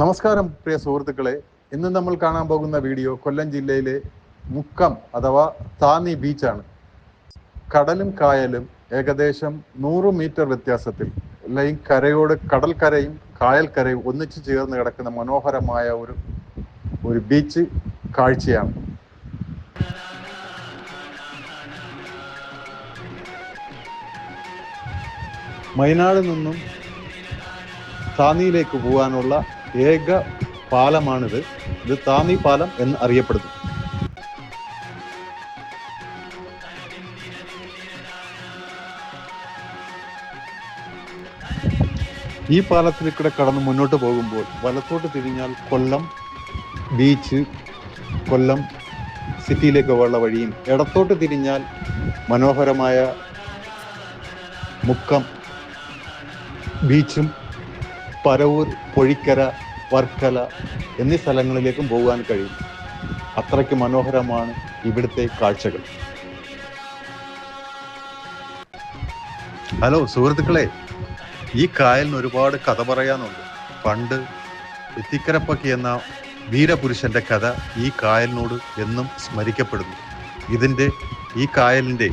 നമസ്കാരം പ്രിയ സുഹൃത്തുക്കളെ. ഇന്ന് നമ്മൾ കാണാൻ പോകുന്ന വീഡിയോ കൊല്ലം ജില്ലയിലെ മുക്കം അഥവാ താന്നി ബീച്ചാണ്. കടലും കായലും ഏകദേശം നൂറ് മീറ്റർ വ്യത്യാസത്തിൽ അല്ലെങ്കിൽ കരയോട് കടൽക്കരയും കായൽക്കരയും ഒന്നിച്ചു ചേർന്ന് കിടക്കുന്ന മനോഹരമായ ഒരു ഒരു ബീച്ച് കാഴ്ചയാണ്. മൈനാട് നിന്നും താന്നിയിലേക്ക് പോകാനുള്ള ഏക പാലമാണിത്. ഇത് താമി പാലം എന്ന് അറിയപ്പെടുന്നു. ഈ പാലത്തിൽ കൂടെ കടന്ന് മുന്നോട്ട് പോകുമ്പോൾ വലത്തോട്ട് തിരിഞ്ഞാൽ കൊല്ലം ബീച്ച് കൊല്ലം സിറ്റിയിലേക്ക് ഉള്ള വഴിയും ഇടത്തോട്ട് തിരിഞ്ഞാൽ മനോഹരമായ മുക്കം ബീച്ചും പരവൂർ പൊഴിക്കര വർക്കല എന്നീ സ്ഥലങ്ങളിലേക്കും പോകാൻ കഴിയും. അത്രയ്ക്ക് മനോഹരമാണ് ഇവിടുത്തെ കാഴ്ചകൾ. ഹലോ സുഹൃത്തുക്കളെ ഈ കായലിന് ഒരുപാട് കഥ പറയാനുണ്ട്. പണ്ട് എത്തിക്കരപ്പക്കി എന്ന വീരപുരുഷന്റെ കഥ ഈ കായലിനോട് എന്നും സ്മരിക്കപ്പെടുന്നു. ഇതിന്റെ ഈ കായലിന്റെ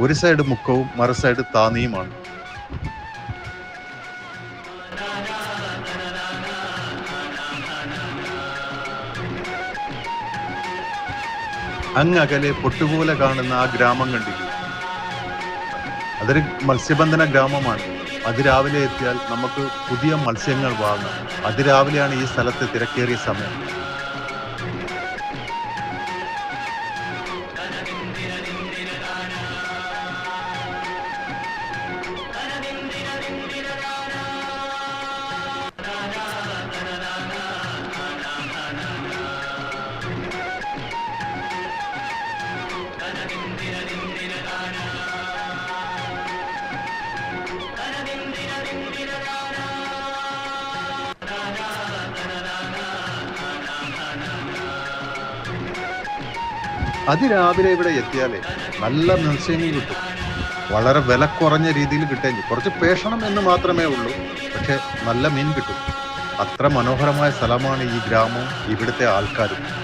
ഒരു സൈഡ് മുക്കവും മറു സൈഡ് താന്നിയുമാണ്. അങ്ങകലെ പൊട്ടുപോലെ കാണുന്ന ആ ഗ്രാമം കണ്ടില്ല? അതൊരു മത്സ്യബന്ധന ഗ്രാമമാണ്. അതിരാവിലെ എത്തിയാൽ നമുക്ക് പുതിയ മത്സ്യങ്ങൾ വാങ്ങാം. അതിരാവിലെയാണ് ഈ സ്ഥലത്ത് തിരക്കേറിയ സമയം. അതിരാവിലെ ഇവിടെ എത്തിയാലേ നല്ല മത്സ്യങ്ങൾ കിട്ടും. വളരെ വില കുറഞ്ഞ രീതിയിൽ കിട്ടുകയും കുറച്ച് പേഷണം എന്ന് മാത്രമേ ഉള്ളൂ പക്ഷെ നല്ല മീൻ കിട്ടും. അത്ര മനോഹരമായ സ്ഥലമാണ് ഈ ഗ്രാമവും ഇവിടുത്തെ ആൾക്കാരും.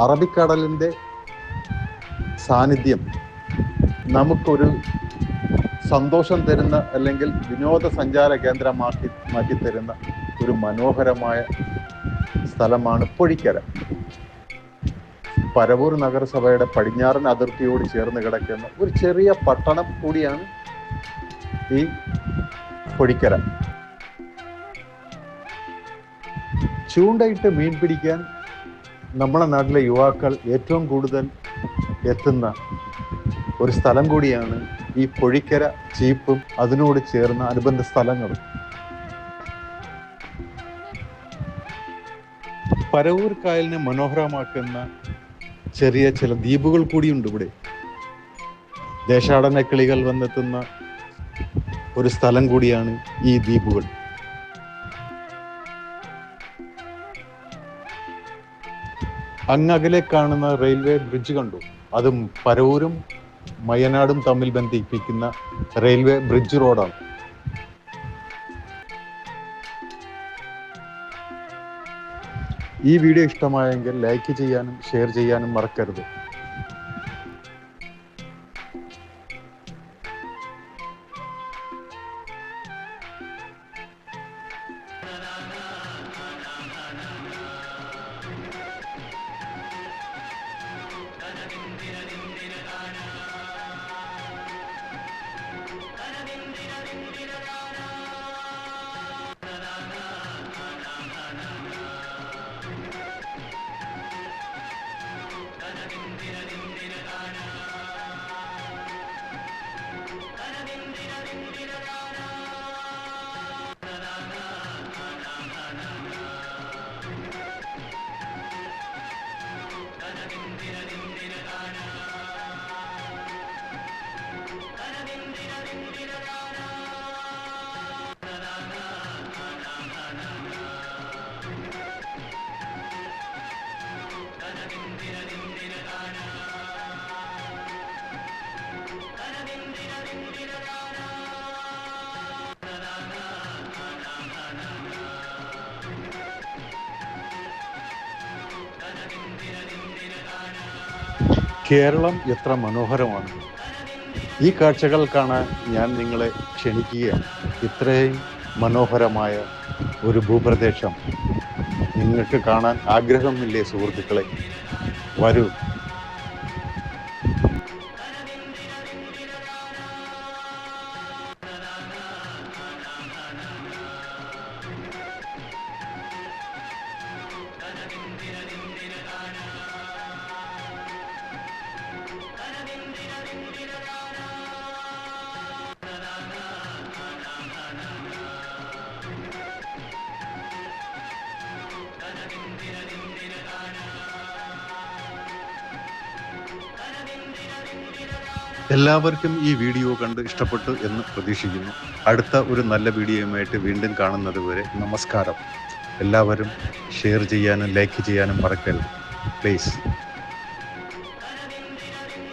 അറബിക്കടലിന്റെ സാന്നിധ്യം നമുക്കൊരു സന്തോഷം തരുന്ന അല്ലെങ്കിൽ വിനോദസഞ്ചാര കേന്ദ്രമാക്കി മാറ്റി തരുന്ന ഒരു മനോഹരമായ സ്ഥലമാണ് പൊഴിക്കര. പരവൂർ നഗരസഭയുടെ പടിഞ്ഞാറൻ അതിർത്തിയോട് ചേർന്ന് കിടക്കുന്ന ഒരു ചെറിയ പട്ടണം കൂടിയാണ് ഈ പൊഴിക്കര. ചൂണ്ടയിട്ട് മീൻ പിടിക്കാൻ നമ്മുടെ നാട്ടിലെ യുവാക്കൾ ഏറ്റവും കൂടുതൽ എത്തുന്ന ഒരു സ്ഥലം കൂടിയാണ് ഈ പൊഴിക്കര ചീപ്പും അതിനോട് ചേർന്ന അനുബന്ധ സ്ഥലങ്ങളും. പരവൂർ കായലിനെ മനോഹരമാക്കുന്ന ചെറിയ ചില ദ്വീപുകൾ കൂടിയുണ്ട് ഇവിടെ. ദേശാടന കിളികൾ വന്നെത്തുന്ന ഒരു സ്ഥലം കൂടിയാണ് ഈ ദ്വീപുകൾ. അങ്ങകലെ കാണുന്ന റെയിൽവേ ബ്രിഡ്ജ് കണ്ടു. അതും പരവൂരും മയനാടും തമ്മിൽ ബന്ധിപ്പിക്കുന്ന റെയിൽവേ ബ്രിഡ്ജ് റോഡാണ്. ഈ വീഡിയോ ഇഷ്ടമായെങ്കിൽ ലൈക്ക് ചെയ്യാനും ഷെയർ ചെയ്യാനും മറക്കരുത്. കേരളം എത്ര മനോഹരമാണ്. ഈ കാഴ്ചകൾ കാണാൻ ഞാൻ നിങ്ങളെ ക്ഷണിക്കുകയാണ്. ഇത്രയും മനോഹരമായ ഒരു ഭൂപ്രദേശം. നിങ്ങൾക്ക് കാണാൻ ആഗ്രഹമില്ലേ സുഹൃത്തുക്കളെ? വരൂ. എല്ലാവർക്കും ഈ വീഡിയോ കണ്ട് ഇഷ്ടപ്പെട്ടു എന്ന് പ്രതീക്ഷിക്കുന്നു. അടുത്ത ഒരു നല്ല വീഡിയോയുമായിട്ട് വീണ്ടും കാണുന്നത് വരെ നമസ്കാരം. എല്ലാവരും ഷെയർ ചെയ്യാനും ലൈക്ക് ചെയ്യാനും മറക്കരുത്. പ്ലീസ്